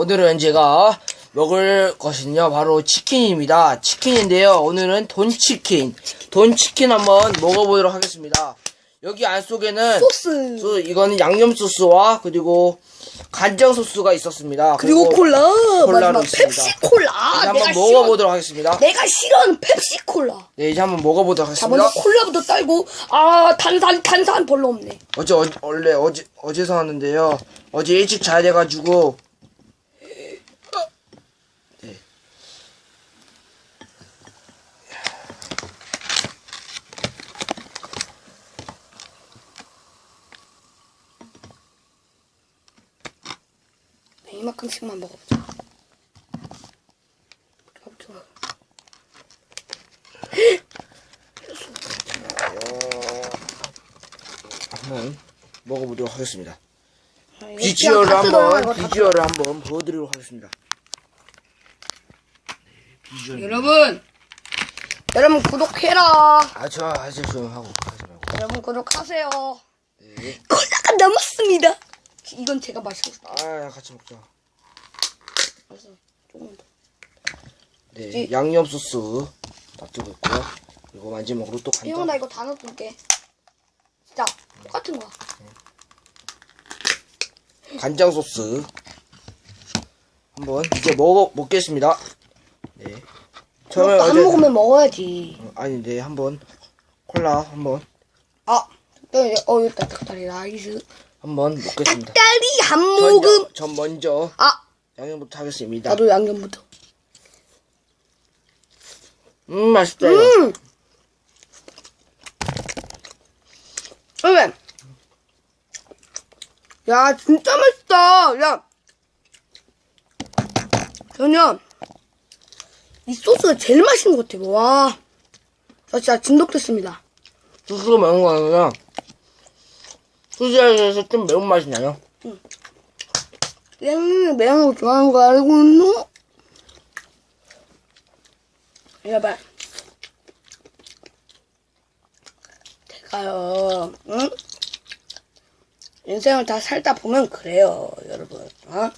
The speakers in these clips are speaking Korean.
오늘은 제가 먹을 것은요, 바로 치킨입니다. 치킨인데요, 오늘은 돈치킨. 돈치킨 한번 먹어보도록 하겠습니다. 여기 안 속에는, 소스 소- 이거는 양념 소스와, 그리고 간장 소스가 있었습니다. 그리고 콜라 콜라로 있습니다. 펩시 콜라 한번 싫어 먹어보도록 하겠습니다. 내가 싫어하는 펩시 콜라 네, 이제 한번 먹어보도록 자 하겠습니다. 먼저 콜라부터 딸고 아 탄산 탄산 별로 없네 어제, 어, 원래 어제, 어제서 왔는데요. 어제 일찍 자야 돼가지고, 이만큼씩만 먹어보자 좋아, 좋아. 한번 먹어보도록 하겠습니다. 아, 이거 비주얼을 뜯어요, 한번, 이거 다 비주얼을 한번 보여드리도록 하겠습니다. 비주얼. 여러분 여러분 구독해라 아, 저, 아주 조용하고, 하지 말고. 여러분 구독하세요 네. 콜라가 남았습니다 이건 제가 마시고 싶어 아, 같이 먹자. 그래서 조금 더 네, 이- 양념 소스 놔두고 있고요. 그리고 마지막으로 또 이거 간장. 나 이거 다 넣어둘게 진짜 똑같은 거야 간장 소스. 한번 이제 먹어, 먹겠습니다. 네. 한 어제, 모금에 먹어야지 아니, 네, 한번, 콜라 한번, 아 네, 어 일단 닭다리 라이스 한번 먹겠습니다. 닭다리 한 먼저, 모금 전 먼저 아 양념부터 하겠습니다. 나도 양념부터. 음, 맛있다. 음! 그래 야 진짜 맛있다! 야! 전혀 이 소스가 제일 맛있는 것 같아 와나 진짜 중독됐습니다. 소스가 매운 거 아니라, 소스에서 좀 매운맛이 나요. 양 매운 거 좋아하는 거 알고 있노? 여봐. 제가요, 응? 인생을 다 살다 보면 그래요, 여러분. 어?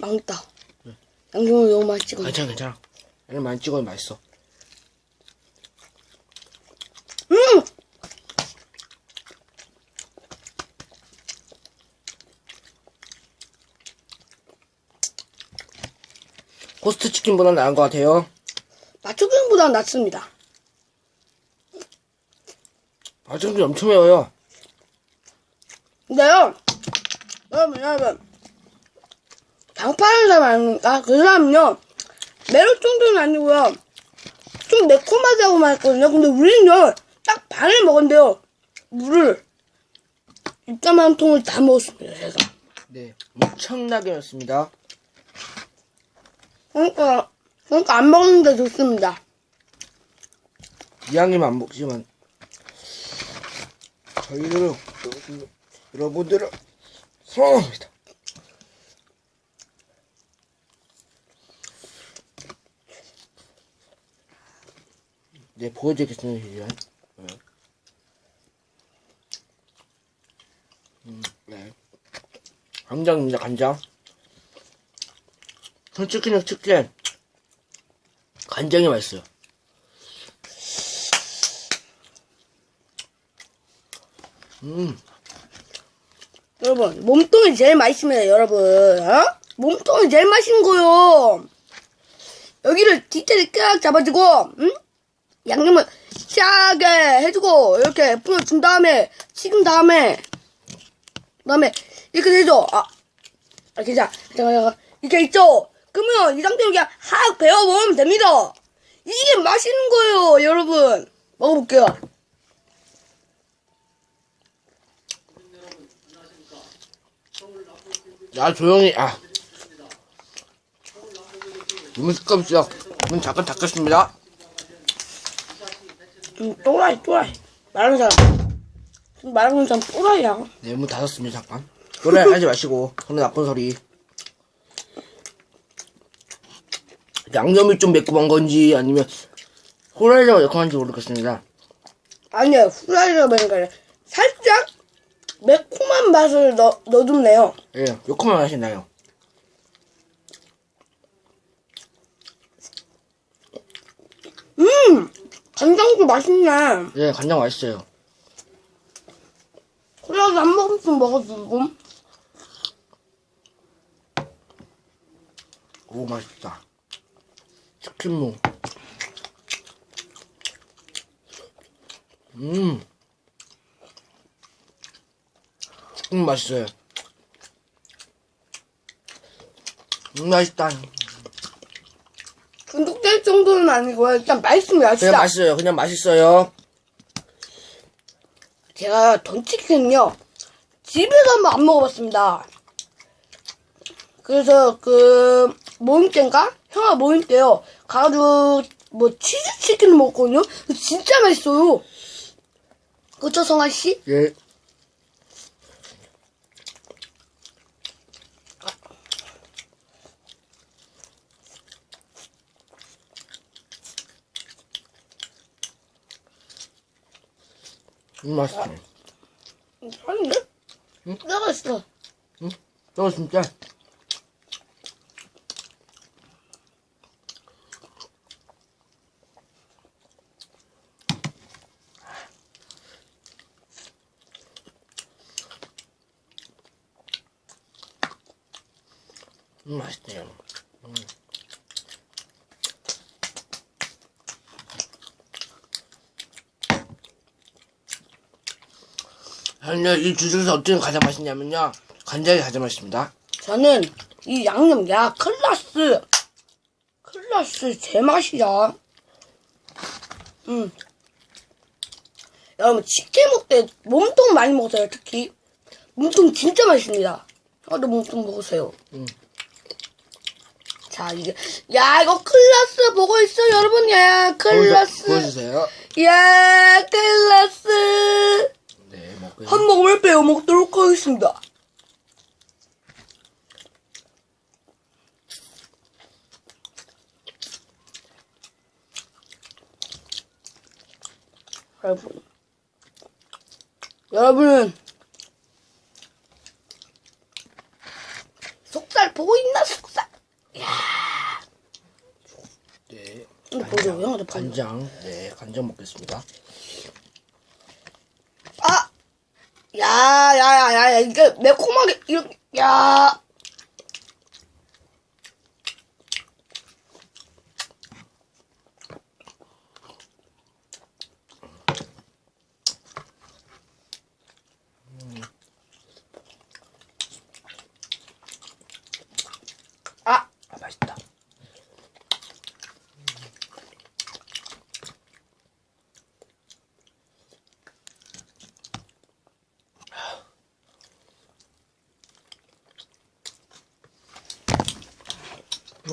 망했다. 양념을 너무 많이 찍어. 괜찮아, 괜찮아. 양념 많이 찍어도 맛있어. 음! 코스트 치킨보다 나은 것 같아요. 맞추기보다 낫습니다. 아직도 엄청 매워요. 근데요, 여러분, 여러분, 장파는 사람 아닙니까? 그 사람은요, 매울 정도는 아니고요, 좀 매콤하다고 말했거든요. 근데 우리는요, 딱 반을 먹었는데요, 물을, 이따만 통을 다 먹었습니다, 제가. 네, 엄청나게 맵습니다. 그러니까, 그러니까 안 먹는데 좋습니다. 이왕이면 안 먹지만 저희들은 여러분들을 사랑합니다. 네, 보여드리겠습니다. 음, 네. 간장입니다, 간장. 솔직히는 특히 간장이 맛있어요. 음, 여러분, 몸통이 제일 맛있습니다, 여러분. 어? 몸통이 제일 맛있는 거요. 여기를 뒤태를 깍 잡아주고, 응? 양념을 시하게 해주고, 이렇게 뿌려준 다음에, 식은 다음에, 그 다음에, 이렇게 되죠. 아, 이렇게 자, 잠깐, 잠깐. 이렇게 있죠? 그러면 이 상태로 그냥 확 먹으면 됩니다. 이게 맛있는 거예요, 여러분. 먹어볼게요. 야 조용히 아 이문 습관이죠 문 잠깐 닫겠습니다 음, 또라이, 또라이. 말하는 사람. 지금 말하는 사람 또라이야. 네 문 닫았습니다 잠깐 노래 하지 마시고 소리 나쁜 소리 양념이 좀 매콤한 건지 아니면 호라이자가 매콤한지 모르겠습니다 아니야, 후라이가 매니까 살짝 매콤한 맛을 넣, 넣어줬네요. 예, 요코만 맛이 나요. 음! 간장도 맛있네. 예, 간장 맛있어요. 콜라도 한 모금씩 먹어주고. 오, 맛있다. 치킨무. 음. 치킨 맛있어요. 음, 맛있다. 중독될 정도는 아니고요. 일단 맛있습니다. 그냥 진짜. 맛있어요. 그냥 맛있어요. 제가 돈치킨은요. 집에서 한번 안 먹어봤습니다. 그래서 그 모임 때인가? 형아 모임 때요. 가가지고 뭐 치즈 치킨을 먹거든요. 진짜 맛있어요. 그쵸 성아 씨? 예. 음, 맛있네. 아닌데? 내가 있어. 저거 진짜. 음, 맛있네요. 음. 현재 이 주 중에서 어떤 게 가장 맛있냐면요. 간장이 가장 맛있습니다. 저는 이 양념 야 클라스 클라스 제맛이야. 음. 여러분 치킨 먹을 때 몸통 많이 먹어요 특히 몸통 진짜 맛있습니다. 저도 몸통 먹으세요. 음. 자 이게 야 이거 클라스 보고 있어 여러분 야 클라스 보여주세요. 야 클라스 네, 한 모금을 빼어 먹도록 하겠습니다. 여러분, 여러분, 속살 보고 있나 속살? 네. 근데 보죠, 형한테 보죠. 간장, 네, 간장 먹겠습니다. 아, 야, 야, 야, 야, 야, 이게 매콤하게 이렇게, 야.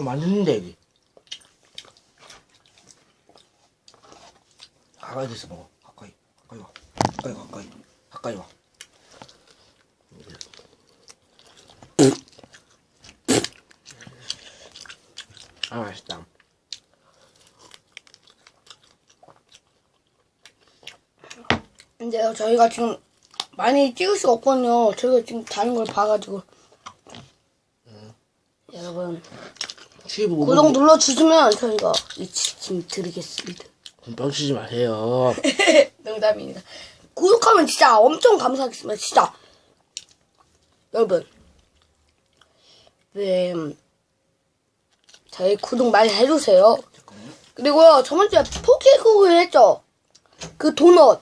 이거 맛있는데, 여기. 가까이 대서 먹어. 가까이. 가까이 와. 가까이, 가까이. 가까이 와. 아, 맛있다. 근데 저희가 지금 많이 찍을 수가 없거든요. 저희가 지금 다른 걸 봐가지고. 여러분, 튜브 구독 눌러주시면 저희가 이 치킨 드리겠습니다. 뻥치지 마세요. 농담입니다. 구독하면 진짜 엄청 감사하겠습니다. 진짜. 여러분. 네. 음, 저희 구독 많이 해주세요. 그리고요, 저번주에 포켓국을 했죠? 그 도넛.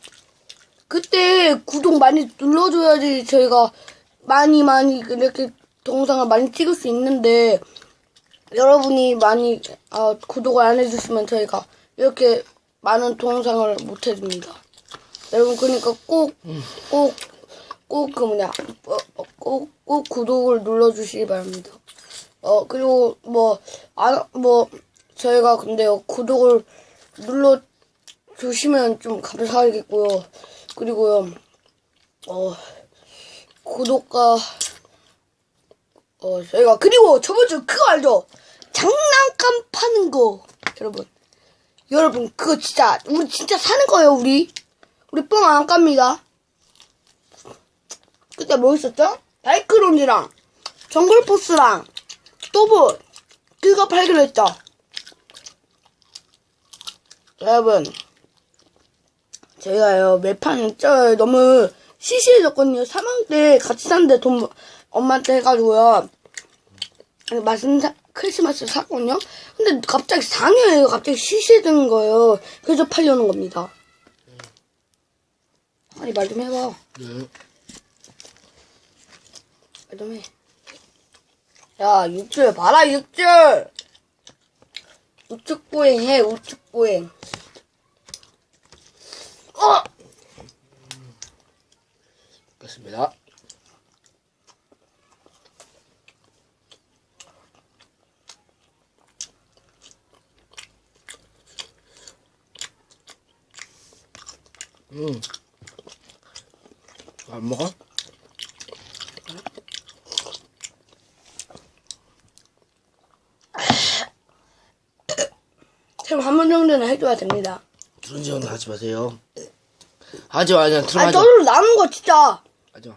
그때 구독 많이 눌러줘야지 저희가 많이 많이 이렇게 동영상을 많이 찍을 수 있는데, 여러분이 많이 아, 구독을 안 해주시면 저희가 이렇게 많은 동영상을 못 해줍니다. 여러분 그러니까 꼭 꼭 꼭 그 뭐냐 어, 꼭꼭 구독을 눌러주시기 바랍니다. 어 그리고 뭐안뭐 저희가 근데요 구독을 눌러 주시면 좀 감사하겠고요. 그리고요 어 구독과 어 저희가 그리고 저번 주 그거 알죠? 장난감 파는 거 여러분 여러분 그거 진짜 우리 진짜 사는 거예요 우리 우리 뻥 안 깝니다 그때 뭐 있었죠? 바이크론즈랑 정글포스랑 또뭐 그거 발견했죠. 여러분 제가요 매판 저 너무 시시해졌거든요. 3학년 때 같이 사는데 돈 엄마한테 해가지고요. 말씀 사- 크리스마스 샀거든요. 근데 갑자기 상해요. 갑자기 시시해지는 거예요. 그래서 팔려는 겁니다. 아니 말 좀 해봐. 네. 말좀 해. 야 육줄 봐라 육줄. 우측 보행 해 우측 보행. 어! 됐습니다. 음. 안 먹어? 지금 한번 정도는 해줘야 됩니다. 그런 짓은 하지 마세요. 하지 마, 그냥 아 들어가자. 저를 나는 거 진짜. 하지 마.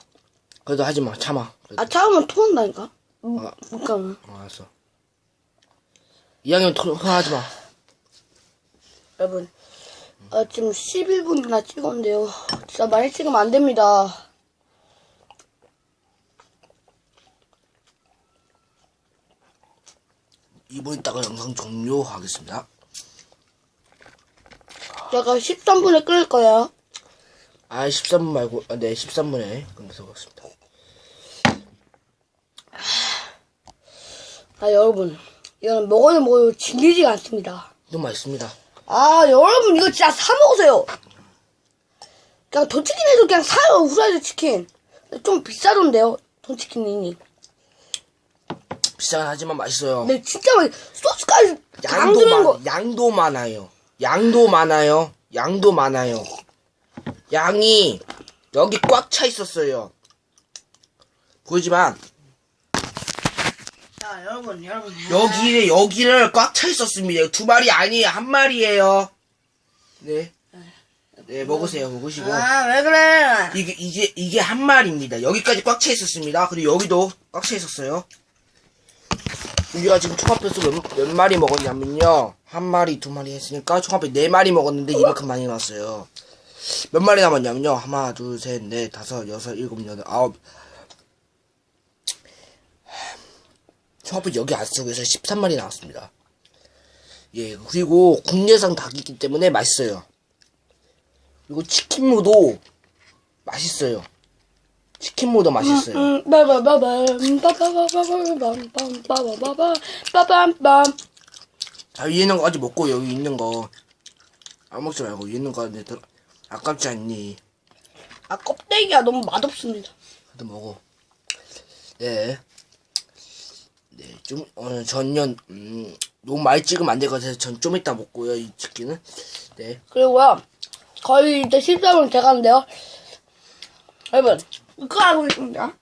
그래도 하지 마, 참아. 그래도. 아 차가면 토한다니까. 음, 아. 그러니까 어, 알았어. 이왕이면 토, 토하지 마. 여러분 아, 지금 11분이나 찍었는데요. 진짜 많이 찍으면 안 됩니다. 이번 이따가 영상 종료하겠습니다. 제가 13분에 끊을 거예요. 아, 13분 말고, 아, 네, 13분에 끝내서 그렇습니다. 아 여러분 이거는 먹어도 먹어도 질리지가 않습니다. 너무 맛있습니다. 아 여러분 이거 진짜 사 먹으세요. 그냥 돈치킨에도 그냥 사요 후라이드 치킨. 좀 비싸던데요 돈치킨이. 비싸긴 하지만 맛있어요. 근데 진짜 막 소스까지 당 양도, 들은 거. 많, 양도 많아요. 양도 많아요. 양도 많아요. 양이 여기 꽉 차 있었어요. 보이지만 자 여러분 여러분 여기 여기를 꽉 차 있었습니다. 두 마리 아니에요. 한 마리예요. 네. 네, 먹으세요. 먹으시고. 아 왜 그래? 이게 이게 이게 한 마리입니다. 여기까지 꽉 차 있었습니다. 그리고 여기도 꽉 차 있었어요. 우리가 지금 총합해서 몇, 몇 마리 먹었냐면요. 한 마리, 두 마리 했으니까 총합해 네 마리 먹었는데 이만큼 많이 나왔어요. 몇 마리 남았냐면요. 하나, 둘, 셋, 넷, 다섯, 여섯, 일곱, 여덟, 아홉. 총합해 여기 안쪽에서 13마리 나왔습니다. 예, 그리고 국내산 닭이기 때문에 맛있어요. 그리고 치킨무도 맛있어요. 치킨무도 맛있어요. 음, 빠바바밤, 빠바바바밤, 빠바바바밤, 빠밤밤. 자, 위에 있는 거 아직 먹고 여기 있는 거. 안 먹지 말고 위에 있는 거 내 들 아깝지 않니? 아, 껍데기가 너무 맛없습니다. 그래도 먹어. 네. 네, 좀, 어, 전년, 음, 너무 많이 찍으면 안 될 것 같아서 전 좀 이따 먹고요, 이 치킨은. 네. 그리고요, 거의 이제 13분 돼가는데요. 여러분, 이거 알고 있습니다.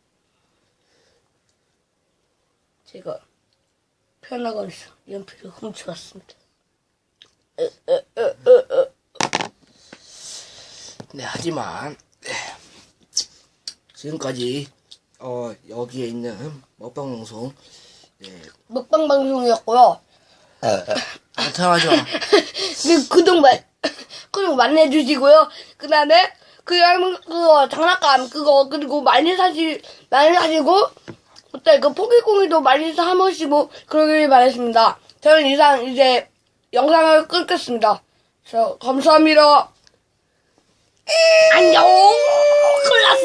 제가 편하거리서 연필을 훔쳐갔습니다. 네, 하지만, 네. 지금까지, 어, 여기에 있는 먹방 방송, 네. 먹방 방송이었고요. 나타나지 마. 그 구독만 구독 많이 해주시고요. 그 다음에 그 여러분 그거 장난감 그거 그리고 많이 사시 많이 사시고 그때 그 포기공이도 많이 사 먹으시고 그러길 바랬습니다. 저는 이상 이제 영상을 끊겠습니다. 자 감사합니다. 안녕 클라스.